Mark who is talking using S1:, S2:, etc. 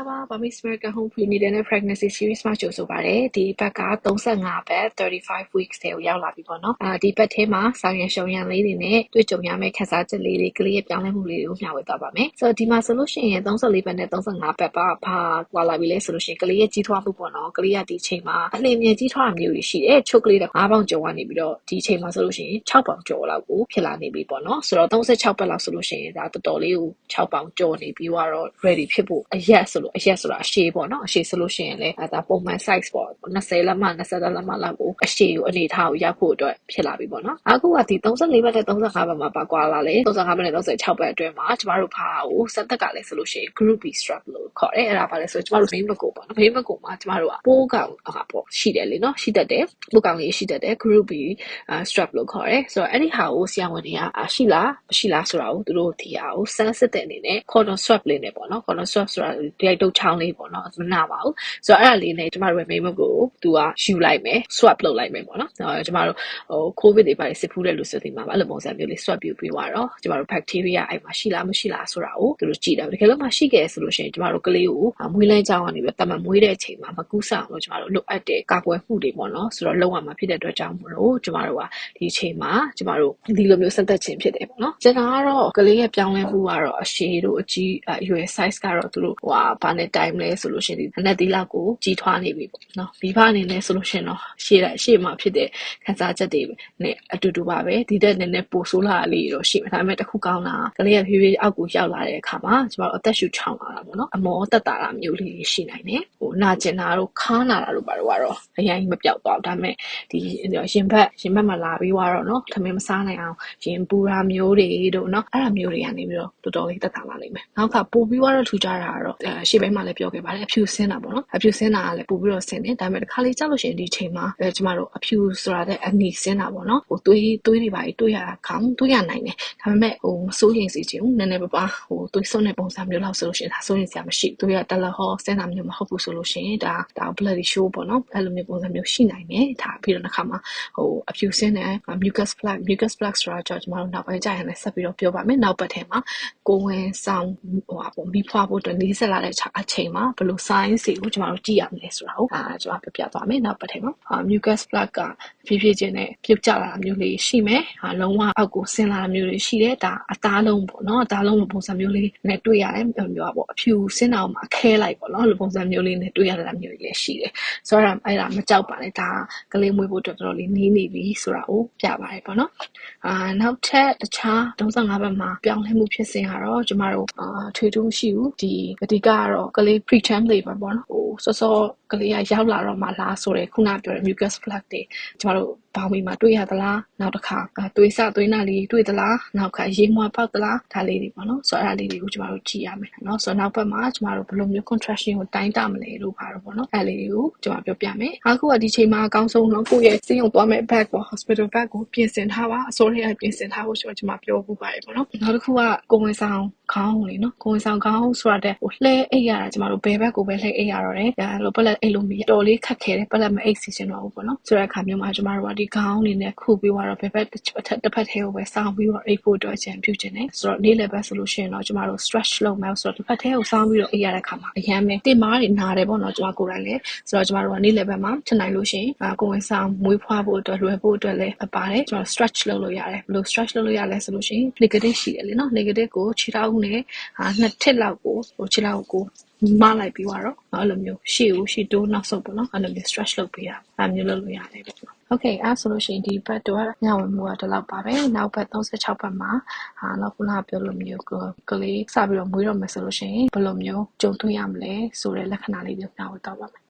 S1: လာပါ Burmese American Home Prenatal and Pregnancy Series မှာကြိုဆိုပါရစေဒီဘက်က35ဘက်35 weeks တဲ့ကိုရောက်လာပြီပေါ့နော်အာဒီဘက်ထဲမှာဆောင်ရရှုံရန်လေးတွေနဲ့တွေ့ကြုံရမယ့်ခက်စားချက်လေးတွေကလေးရဲ့ပြောင်းလဲမှုလေးတွေကိုမျှဝေသွားပါမယ်ဆိုတော့ဒီမှာဆိုလို့ရှိရင်34ဘက်နဲ့35ဘက်ပါဘာကွာလာပြီလဲဆိုလို့ရှိရင်ကလေးရဲ့ကြီးထွားမှုပေါ့နော်ကလေးကဒီချိန်မှာအလင်းမြန်ကြီးထွားတာမျိုးတွေရှိတယ်ချုပ်ကလေးတော့5ပေါင်ကျော်ကနေပြီးတော့ဒီချိန်မှာဆိုလို့ရှိရင်6ပေါင်ကျော်လောက်ကိုဖြစ်လာနေပြီပေါ့နော်ဆိုတော့36ဘက်လောက်ဆိုလို့ရှိရင်ဒါတော်တော်လေးကို6ပေါင်ကျော်နေပြီးတော့ ready ဖြစ်ဖို့အရက်ဆိုလို့အရက်ဆိုတာအရှည်ပေါ့နော်အရှည်ဆိုလို့ရှိရင်လည်းဒါပုံမှန် size ပေါ့20လက်မ20လက်မလောက်ကိုအရှည်ကိုအနေထားကိုရောက်ဖို့အတွက်ဖြစ်လာပြီပေါ့နော်အခုကဒီ34ဘက်နဲ့35ဘက်မှာပါကွာလာလေ35ဘက်နဲ့36ဘက်အတွင်းမှာကျမတို့ဖာကိုစက်သက်ကလည်းဆိုလို့ရှိရင် group B strap လို့ခေါ်တယ်အဲ့ဒါပါလဲဆိုကျမတို့ main ဘက်ကိုပေါ့နော် main ဘက်ကိုမှာကျမတို့ကပိုးကောင်ဟာပေါ့ရှိတယ်လေနော်ရှိတတ်တယ်ပိုးကောင်လေးရှိတတ်တယ် group B strap လို့ခေါ်တယ်ဆိုတော့အဲ့ဒီဟာကိုဆရာဝန်တွေကရှိလားမရှိလားဆိုတာကိုသူတို့ဒီဟာကိုစမ်းစစ်တဲ့အနေနဲ့ cotton swab လေးနဲ့ပေါ့နော် cotton swab ဆိုတာဒီလိုက်တုတ်ချောင်းလေးပေါ့နော်မနာပါဘူးဆိုတော့အဲ့ဒါလေးနဲ့ကျမတို့ရဲ့ main ကိုသူကယူလိုက်မယ် swab လုပ်လိုက်မယ်ပေါ့နော်အဲကျမတို့ဟို covid တွေပါစစ်ဖူးတဲ့လူစစ်တွေမှာအဲ့လိုပုံစံမျိုးလေး swab ပြုပြီးသွားတော့ကျမတို့ bacteria အဲ့မှာရှိလားမရှိလားဆိုတာကိုသူတို့ကြည့်တယ်တကယ်လို့မရှိခဲ့ဆိုလို့ရှိရင်ကျမတို့ကလေးကိုမွေးလန်းကြောင်းကနေပြီးတမန်မွေးတဲ့အချိန်မှာမကူးဆောင်လို့ကျမတို့လိုအပ်တဲ့ကာကွယ်မှုတွေပေါ့နော်ဆိုတော့လုံးဝမှာဖြစ်တဲ့အတွက်ကြောင့်မလို့ကျမတို့ကဒီအချိန်မှာကျမတို့ဒီလိုမျိုးစသက်ခြင်းဖြစ်တယ်ပေါ့နော်ကျွန်တော်ကတော့ကလေးရဲ့ပြောင်းလဲမှုကတော့အရှည်တို့အကြီးအရွယ် size ကတော့သူတို့ဟိုဘာနဲ့ time လဲဆိုလို့ရှိရင်ဒီနှစ်သီးလောက်ကိုကြီးထွားနေပြီပေါ့နော်မိဘအနေနဲ့ဆိုလို့ရှိရင်တော့ရှေ့ရှေ့မှာဖြစ်တဲ့ခံစားချက်တွေနဲ့အတူတူပါပဲဒီတက်နည်းနည်းပိုဆိုးလာလေးတော့ရှိမှာဒါပေမဲ့တစ်ခုကောင်းတာကလေးကဖြည်းဖြည်းအောက်ကိုရောက်လာတဲ့အခါမှာကျမတို့အသက်ရှူချောင်းလာတာပေါ့နော်အမောတက်တာတာမျိုးလေးရှိနိုင်တယ်ဟိုနာကျင်တာတို့ခါနာတာတို့ဘာလို့ကတော့အရင်မပြောက်သွားဘူးဒါပေမဲ့ဒီရင်ဘတ်ရင်ဘတ်မှာလာပြီးတော့နော်ထမင်းမစားနိုင်အောင်ရင်ပူတာမျိုးတွေတို့နော်အဲ့ဒါမျိုးတွေကနေပြီးတော့တော်တော်လေးတက်တာလာလိမ့်မယ်နောက်ကပို့ပြီးတော့ထူကြတာကတော့ရှေ့ပိုင်းမှာလည်းပြောခဲ့ပါတယ်အဖြူဆင်းတာပေါ့နော်အဖြူဆင်းတာကလည်းပို့ပြီးတော့ဆင်းတယ်ဒါပေမဲ့တစ်ခါလေးကြောက်လို့ရှိရင်ဒီချိန်မှာအဲကျမတို့အဖြူဆိုတာတဲ့အနီဆင်းတာပေါ့နော်ဟိုသွေးသွေးတွေပါတွေးရတာခေါင်းတွေးရနိုင်တယ်ဒါပေမဲ့ဟိုစိုးရင်စီခြင်းနည်းနည်းပါးပါဟိုသွေးဆုံးတဲ့ပုံစံမျိုးလောက်ဆိုလို့ရှိရင်ဒါစိုးရင်စရာမရှိသွေးရတလဟောဆင်းတာမျိုးမဟုတ်ဘူးဆိုလို့ရှိရင်ဒါဒါ bloody show ပေါ့နော်အဲ့လိုမျိုးပုံစံမျိုးရှိနိုင်တယ်ဒါပြီးတော့တစ်ခါမှာဟိုအဖြူဆင်းတဲ့ mucus plug mucus plug ဆိုတာကြောင့်ကျမတို့နောက်ပိုင်းကြာရင်လည်းဆက်ပြီးတော့ပြောပါမယ်နောက်ပတ်ထဲမှာကိုဝင်ဆောင်ဟိုပါပေါ့မိဖွားဖို့အတွက်လေးဆက်လာတဲ့အချိန်မှာဘယ်လို sign တွေကိုကျမတို့ကြည့်ရမလဲဆိုတာကိုအာကျမပြပြသွားမယ်နောက်ပတ်ထဲမှာ mucus plug ကဖြည်းဖြည်းချင်းနဲ့ပြုတ်ကျလာတာမျိုးလေးရှိမယ်ဟာလုံးဝအောက်ကိုဆင်းလာတာမျိုးလေးရှိတယ်ဒါအသားလုံးပေါ့နော်အသားလုံးလိုပုံစံမျိုးလေးနဲ့တွေ့ရတယ်မျိုးပေါ့အဖြူဆင်းတာမှာခဲလိုက်ပေါ့နော်လိုပုံစံမျိုးလေးနဲ့တွေ့ရတာမျိုးလေးလည်းရှိတယ်ဆိုတော့အဲ့ဒါမကြောက်ပါနဲ့ဒါကလေးမွေးဖို့တော်တော်လေးနေနေပြီဆိုတာကိုပြပါတယ်ပေါ့နော်အာနောက်ထပ်တခြား35ဘက်မှာပြောင်းလဲမှုဖြစ်စဉ်ကတော့ကျမတို့အာထွေထူးမရှိဘူးဒီအဓိကကတော့ကလေး preterm labor ပေါ့နော်ဟိုစောစော ကလေးကရောက်လာတော့မှလားဆိုရယ်ခုနပြောတဲ့ mucus plug တွေကျမတို့ဘောင်မီမှာတွေ့ရသလားနောက်တစ်ခါသွေးစသွေးနာလေးတွေ့သလားနောက်ခါရေမွှာပေါက်သလားဒါလေးတွေပေါ့နော်ဆိုတော့အဲ့ဒါလေးတွေကိုကျမတို့ကြည့်ရမယ်နော်ဆိုတော့နောက်ဘက်မှာကျမတို့ဘယ်လိုမျိုး contraction ကိုတိုင်းတာမလဲလို့ပါတော့ပေါ့နော်အဲ့လေးတွေကိုကျမပြောပြမယ်အခုကဒီချိန်မှာအကောင်းဆုံးတော့ကိုယ့်ရဲ့စေယုံသွားမဲ့ bag ပေါ့ hospital bag ကိုပြင်ဆင်ထားပါအစိုးရကပြင်ဆင်ထားဖို့ကျွန်တော်ပြောဖို့ပါတယ်ပေါ့နော်နောက်တစ်ခုကကိုဝင်ဆောင်ခေါင်းလေနော်ကိုဝင်ဆောင်ခေါင်းဆိုတာတဲ့ဟိုလှဲအိတ်ရတာကျမတို့ဘယ်ဘက်ကိုပဲလှဲအိတ်ရတော့တယ်ဒါလိုပလက်အိတ်လို့မရတော်လေးခက်ခဲတယ်ပလက်မအိတ်စီချင်တော့ဘူးပေါ့နော်ဆိုတဲ့အခါမျိုးမှာကျမတို့ကဒီခေါင်းလေးနဲ့ခုပြီးတော့ဘယ်ဘက်တစ်ဖက်တစ်ဖက်ထဲကိုပဲစောင်းပြီးတော့အိတ်ဖို့တော့ချင်ပြုချင်တယ်ဆိုတော့နေ့လည်ဘက်ဆိုလို့ရှိရင်တော့ကျမတို့ stretch လုပ်မယ်ဆိုတော့တစ်ဖက်ထဲကိုစောင်းပြီးတော့အိတ်ရတဲ့အခါမှာအရန်ပဲတင်မားတွေနားတယ်ပေါ့နော်ကျမကိုယ်တိုင်လည်းဆိုတော့ကျမတို့ကနေ့လည်ဘက်မှာချင်နိုင်လို့ရှိရင်ကိုဝင်ဆောင်မွေးဖွားဖို့အတွက်လွယ်ဖို့အတွက်လည်းပါတယ်ကျမတို့ stretch လုပ်လို့ရတယ်ဘယ်လို stretch လုပ်လို့ရလဲဆိုလို့ရှိရင် negative ရှိတယ်လေနော် negative ကိုခြေထောက်နဲ့နှစ်ထစ်လောက်ကိုဟိုခြေထောက်ကို မလိုက်ပြီးတော့အဲ့လိုမျိုးရှေ့ကိုရှေ့တိုးနောက်ဆုတ်ပေါ့နော်အဲ့လိုမျိုး stretch လုပ်ပေးရအဲ့မျိုးလုပ်လို့ရတယ်ပေါ့နော် Okay အဲ့ဆိုလို့ရှိရင်ဒီဘတ်တော့ညဝင်မှုကဒီလောက်ပါပဲနောက်ဘတ်36ဘတ်မှာဟာနောက်ခုနကပြောလို့မျိုးကလေးစပြီးတော့မွေးတော့မယ်ဆိုလို့ရှိရင်ဘယ်လိုမျိုးကြုံတွေ့ရမလဲဆိုတဲ့လက္ခဏာလေးတွေပြောင်းတော့ပါမယ်